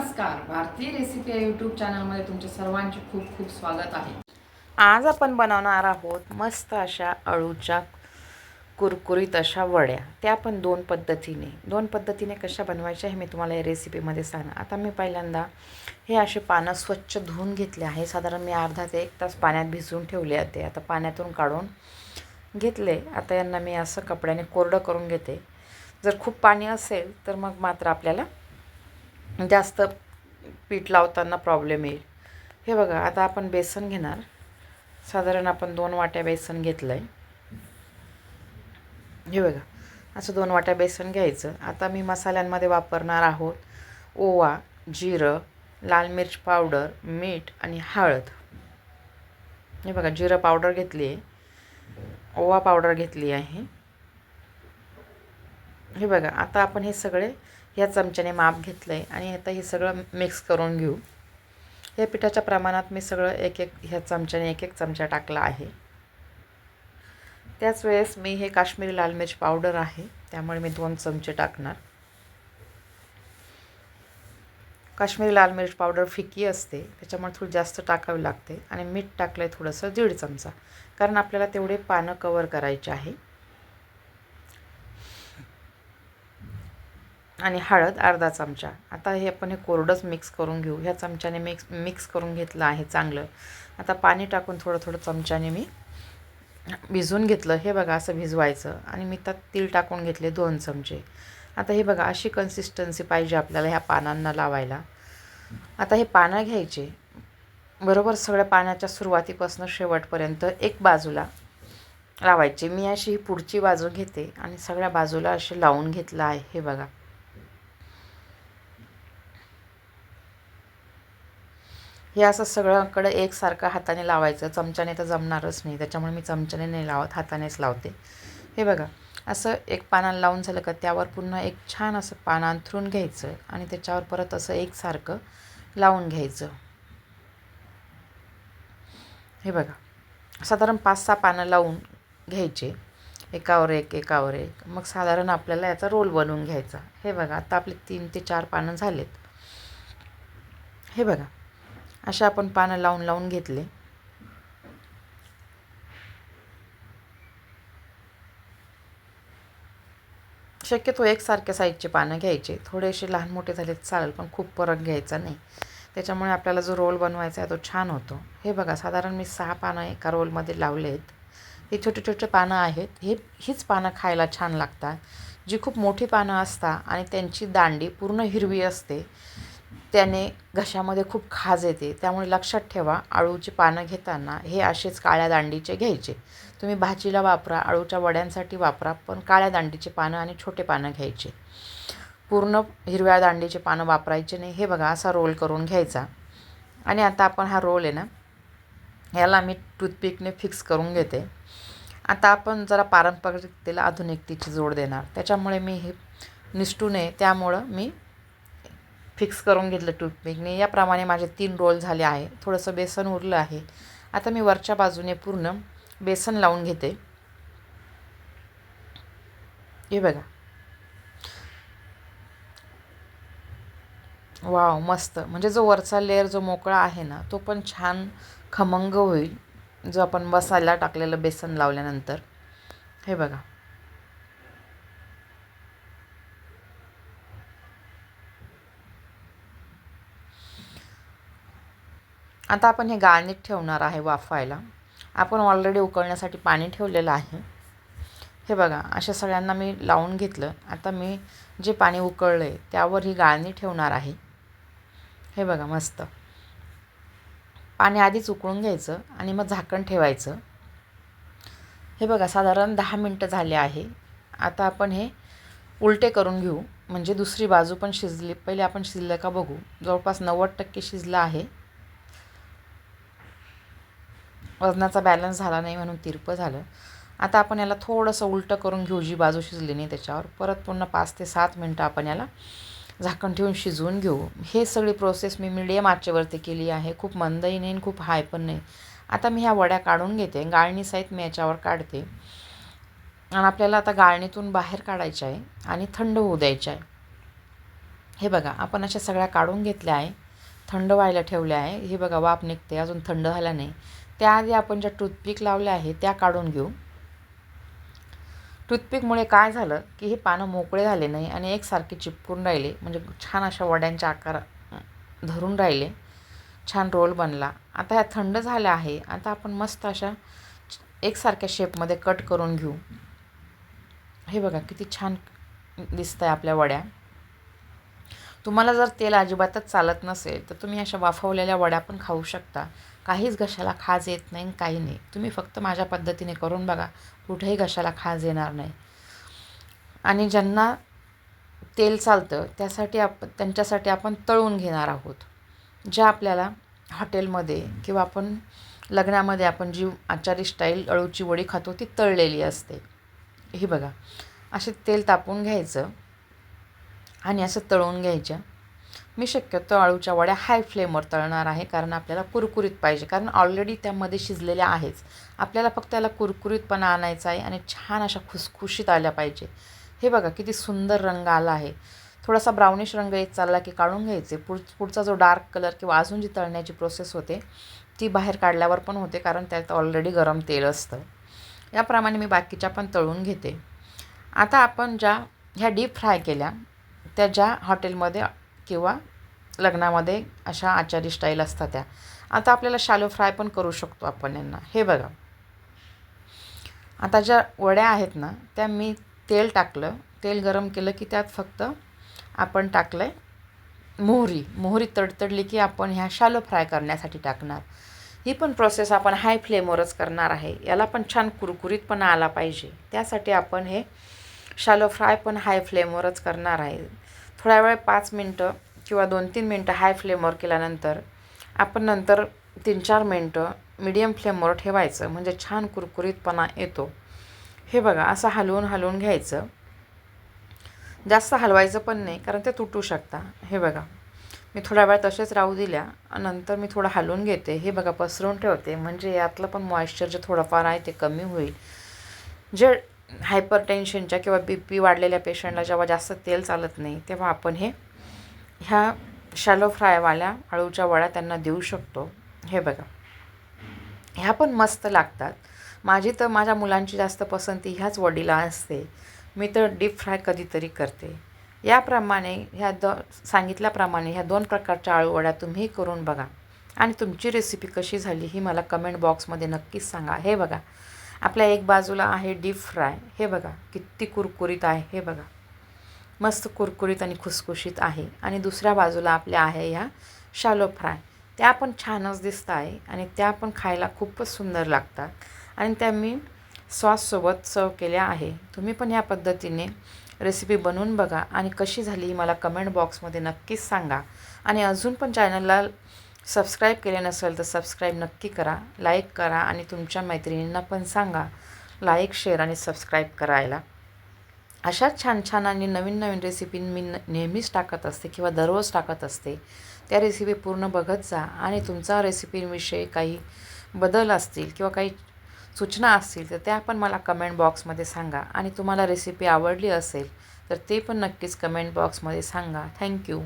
नमस्कार. भारतीय रेसिपी या यूट्यूब चॅनलमध्ये तुमचे सर्वांचे खूप खूप स्वागत आहे. आज आपण बनवणार आहोत मस्त अशा अळूच्या कुरकुरीत अशा वड्या. त्या पण दोन पद्धतीने. दोन पद्धतीने कशा बनवायच्या हे मी तुम्हाला या रेसिपीमध्ये सांगा आता मी पहिल्यांदा हे असे पानं स्वच्छ धुवून घेतले आहे. साधारण मी अर्धा ते एक तास पाण्यात भिजवून ठेवले होते. आता पाण्यातून काढून घेतले. आता यांना मी असं कपड्याने कोरडं करून घेते. जर खूप पाणी असेल तर मग मात्र आपल्याला जास्त पीठ लावताना प्रॉब्लेम येईल. हे बघा आता आपण बेसन घेणार. साधारण आपण दोन वाट्या बेसन घेतलं आहे हे बघा असं दोन वाट्या बेसन घ्यायचं. आता मी मसाल्यांमध्ये वापरणार आहोत ओवा जिरं लाल मिरच पावडर मीठ आणि हळद. हे बघा जिरं पावडर घेतली आहे. ओवा पावडर घेतली आहे. हे बघा आता आपण हे सगळे ह्या चमच्याने माप घेतलं आहे आणि आता हे सगळं मिक्स करून घेऊ. या पिठाच्या प्रमाणात मी सगळं एक एक ह्या चमच्याने एक एक चमचा टाकला आहे. त्याच वेळेस मी हे काश्मीरी लाल मिरच पावडर आहे. त्यामुळे मी दोन चमचे टाकणार. काश्मीरी लाल मिरच पावडर फिकी असते. त्याच्यामुळे थोडी जास्त टाकावी लागते. आणि मीठ टाकलं आहे थोडंसं दीड चमचा. कारण आपल्याला तेवढे पानं कवर करायचे आहे. आणि हळद अर्धा चमचा. आता हे आपण हे कोरडंच मिक्स करून घेऊ. ह्या चमच्याने मिक्स मिक्स करून घेतलं आहे चांगलं. आता पाणी टाकून थोडं थोडं चमच्याने मी भिजवून घेतलं. हे बघा असं भिजवायचं. आणि मी त्यात तीळ टाकून घेतले दोन चमचे. आता हे बघा अशी कन्सिस्टन्सी पाहिजे आपल्याला ह्या पानांना लावायला. आता हे पानं घ्यायचे. बरोबर सगळ्या पाण्याच्या सुरुवातीपासून शेवटपर्यंत एक बाजूला लावायचे. मी अशी ही पुढची बाजू घेते आणि सगळ्या बाजूला असे लावून घेतलं आहे. हे बघा. हे असं सगळ्याकडं एकसारखं हाताने लावायचं. चमच्याने तर जमणारच नाही. त्याच्यामुळे मी चमच्याने नाही लावत हातानेच लावते. हे बघा असं एक पानाला लावून झालं का त्यावर पुन्हा एक छान असं पान अंथरून घ्यायचं आणि त्याच्यावर परत असं एकसारखं लावून घ्यायचं. हे बघा साधारण पाच सहा पानं लावून घ्यायचे. एकावर एक एकावर एक. मग साधारण आपल्याला याचा रोल बनवून घ्यायचा. हे बघा आता आपले तीन ते चार पानं झालेत. हे बघा अशा आपण पानं लावून लावून घेतले. शक्यतो एकसारख्या साईजचे पानं घ्यायचे. थोडेसे लहान मोठे झाले चालेल पण खूप परत घ्यायचा नाही. त्याच्यामुळे आपल्याला जो रोल बनवायचा आहे तो छान होतो. हे बघा साधारण मी सहा पानं एका रोलमध्ये लावले आहेत हे छोटे छोटे पानं आहेत. हे हीच पानं खायला छान लागतात. जी खूप मोठी पानं असतात आणि त्यांची दांडी पूर्ण हिरवी असते. त्याने घशामध्ये खूप खाज येते. त्यामुळे लक्षात ठेवा अळूची पानं घेताना हे असेच काळ्या दांडीचे घ्यायचे. तुम्ही भाजीला वापरा अळूच्या वड्यांसाठी वापरा पण काळ्या दांडीचे पानं आणि छोटे पानं घ्यायचे. पूर्ण हिरव्या दांडीचे पानं वापरायचे नाही हे बघा असा रोल करून घ्यायचा. आणि आता आपण हा रोल आहे ना याला मी टूथपिकने फिक्स करून घेते. आता आपण जरा पारंपरिकतेला आधुनिकतेची जोड देणार. त्याच्यामुळे मी हे निष्ठू नये त्यामुळं मी फिक्स करून घेतलं टूथपिकने याप्रमाणे माझे तीन रोल झाले आहे. थोडंसं बेसन उरलं आहे. आता मी वरच्या बाजूने पूर्ण बेसन लावून घेते. हे बघा. वाव मस्त. म्हणजे जो वरचा लेअर जो मोकळा आहे ना तो पण छान खमंग होईल. जो आपण मसाला टाकलेलं बेसन लावल्यानंतर. हे बघा. आता आपण हे गाळणीत ठेवणार आहे वाफायला आपण ऑलरेडी उकळण्यासाठी पाणी ठेवलेलं आहे. हे बघा अशा सगळ्यांना मी लावून घेतलं. आता मी जे पाणी उकळलं आहे त्यावर ही गाळणी ठेवणार आहे. हे बघा मस्त. पाणी आधीच उकळून घ्यायचं आणि मग झाकण ठेवायचं. हे बघा साधारण दहा मिनटं झाले आहे. आता आपण हे उलटे करून घेऊ. म्हणजे दुसरी बाजू पण शिजली पहिले आपण शिजलं का बघू. जवळपास नव्वद टक्के शिजलं आहे. वजनाचा बॅलन्स झाला नाही म्हणून तिरपं झालं. आता आपण याला थोडंसं उलटं करून घेऊ जी बाजू शिजली नाही त्याच्यावर. परत पुन्हा पाच ते सात मिनटं आपण याला झाकण ठेवून शिजवून घेऊ. हे सगळी प्रोसेस मी मिडियम आचेवरती केली आहे. खूप मंदही नाही आणि खूप हाय पण नाही. आता मी ह्या वड्या काढून घेते. गाळणीसहित मी याच्यावर काढते. आणि आपल्याला आता गाळणीतून बाहेर काढायचं आहे आणि थंड होऊ द्यायचं आहे. हे बघा आपण अशा सगळ्या काढून घेतल्या आहे. थंड व्हायला ठेवल्या आहे. हे बघा वाफ निघते. अजून थंड झाला नाही. त्याआधी आपण ज्या टूथपिक लावल्या आहे त्या काढून घेऊ. टूथपिकमुळे काय झालं की हे पानं मोकळे झाले नाही आणि एकसारखे चिपकून राहिले म्हणजे छान अशा वड्यांच्या आकार धरून राहिले. छान रोल बनला. आता ह्या थंड झाल्या आहे आता आपण मस्त अशा एकसारख्या शेपमध्ये कट करून घेऊ. हे बघा किती छान दिसतं आहे आपल्या वड्या. तुम्हाला जर तेल अजिबातच चालत नसेल तर तुम्ही अशा वाफवलेल्या वड्या पण खाऊ शकता. काहीच घशाला खाज येत नाही आणि काही नाही. तुम्ही फक्त माझ्या पद्धतीने करून बघा कुठेही घशाला खाज येणार नाही. आणि ज्यांना तेल चालतं त्यासाठी आप त्यांच्यासाठी आपण तळून घेणार आहोत. ज्या आपल्याला हॉटेलमध्ये किंवा आपण लग्नामध्ये आपण जी आचारी स्टाईल अळूची वडी खातो ती तळलेली असते. ही बघा. असे तेल तापून घ्यायचं आणि असं तळून घ्यायच्या. मी शक्यतो अळूच्या वड्या हाय फ्लेमवर तळणार आहे कारण आपल्याला कुरकुरीत पाहिजे. कारण ऑलरेडी त्यामध्ये शिजलेल्या आहेच. आपल्याला फक्त त्याला कुरकुरीतपणा आणायचा आहे आणि छान अशा खुसखुशीत आल्या पाहिजे. हे बघा किती सुंदर रंग आला आहे. थोडासा ब्राउनिश रंग येत चालला की काढून घ्यायचे. पुढ पुढचा जो डार्क कलर किंवा अजून जी तळण्याची प्रोसेस होते ती बाहेर काढल्यावर पण होते कारण त्यात ऑलरेडी गरम तेल असतं. याप्रमाणे मी बाकीच्या पण तळून घेते. आता आपण ज्या ह्या डीप फ्राय केल्या त्या ज्या हॉटेलमध्ये किंवा लग्नामध्ये अशा आचारी स्टाईल असतात त्या. आता आपल्याला शालो फ्राय पण करू शकतो आपण यांना. हे बघा. आता ज्या वड्या आहेत ना त्या मी तेल टाकलं. तेल गरम केलं की त्यात फक्त आपण टाकलं आहे मोहरी. मोहरी तडतडली की आपण ह्या शालो फ्राय करण्यासाठी टाकणार. ही पण प्रोसेस आपण हाय फ्लेमवरच करणार आहे. याला पण छान कुरकुरीतपणा आला पाहिजे. त्यासाठी आपण हे शालो फ्राय पण हाय फ्लेमवरच करणार आहे. थोड्या वेळ पाच मिनटं किंवा दोन तीन मिनटं हाय फ्लेमवर केल्यानंतर आपण नंतर तीन चार मिनटं मिडियम फ्लेमवर ठेवायचं. म्हणजे छान कुरकुरीतपणा येतो. हे बघा असं हलवून हलवून घ्यायचं. जास्त हलवायचं पण नाही कारण ते तुटू शकता. हे बघा. मी थोडा वेळ तसेच राहू दिल्या. नंतर मी थोडं हलवून घेते. हे बघा पसरून ठेवते. म्हणजे यातलं पण मॉइश्चर जे थोडंफार आहे ते कमी होईल. जे हायपर टेन्शनच्या किंवा बी पी वाढलेल्या पेशंटला जेव्हा जास्त तेल चालत नाही तेव्हा आपण हे ह्या शॅलो फ्रायवाल्या अळूच्या वड्या त्यांना देऊ शकतो. हे बघा. ह्या पण मस्त लागतात. माझी तर माझ्या मुलांची जास्त पसंती ह्याच वडीला असते. मी तर डीप फ्राय कधीतरी करते. याप्रमाणे ह्या द सांगितल्याप्रमाणे ह्या दोन प्रकारच्या आळूवड्या तुम्ही करून बघा. आणि तुमची रेसिपी कशी झाली ही मला कमेंट बॉक्समध्ये नक्कीच सांगा. हे बघा. आपल्या एक बाजूला आहे डीप फ्राय हे बघा. किती कुरकुरीत आहे. हे बघा. मस्त कुरकुरीत आणि खुसखुशीत आहे. आणि दुसऱ्या बाजूला आपल्या आहे ह्या शालो फ्राय. त्या पण छानच दिसत आहे आणि त्या पण खायला खूपच सुंदर लागतात. आणि त्या मी सॉससोबत सर्व केल्या आहे. तुम्ही पण या पद्धतीने रेसिपी बनवून बघा आणि कशी झाली मला कमेंट बॉक्समध्ये नक्कीच सांगा. आणि अजून पण चॅनलला सबस्क्राईब केले नसेल तर सबस्क्राईब नक्की करा लाईक करा आणि तुमच्या मैत्रिणींना पण सांगा. लाईक शेअर आणि सबस्क्राईब करायला. अशाच छान छान आणि नवीन नवीन रेसिपी मी न नेहमीच टाकत असते किंवा दररोज टाकत असते. त्या रेसिपी पूर्ण बघत जा आणि तुमचा रेसिपीविषयी काही बदल असतील किंवा काही सूचना असतील तर त्या पण मला कमेंट बॉक्समध्ये सांगा आणि तुम्हाला रेसिपी आवडली असेल तर ते पण नक्कीच कमेंट बॉक्समध्ये सांगा. थँक्यू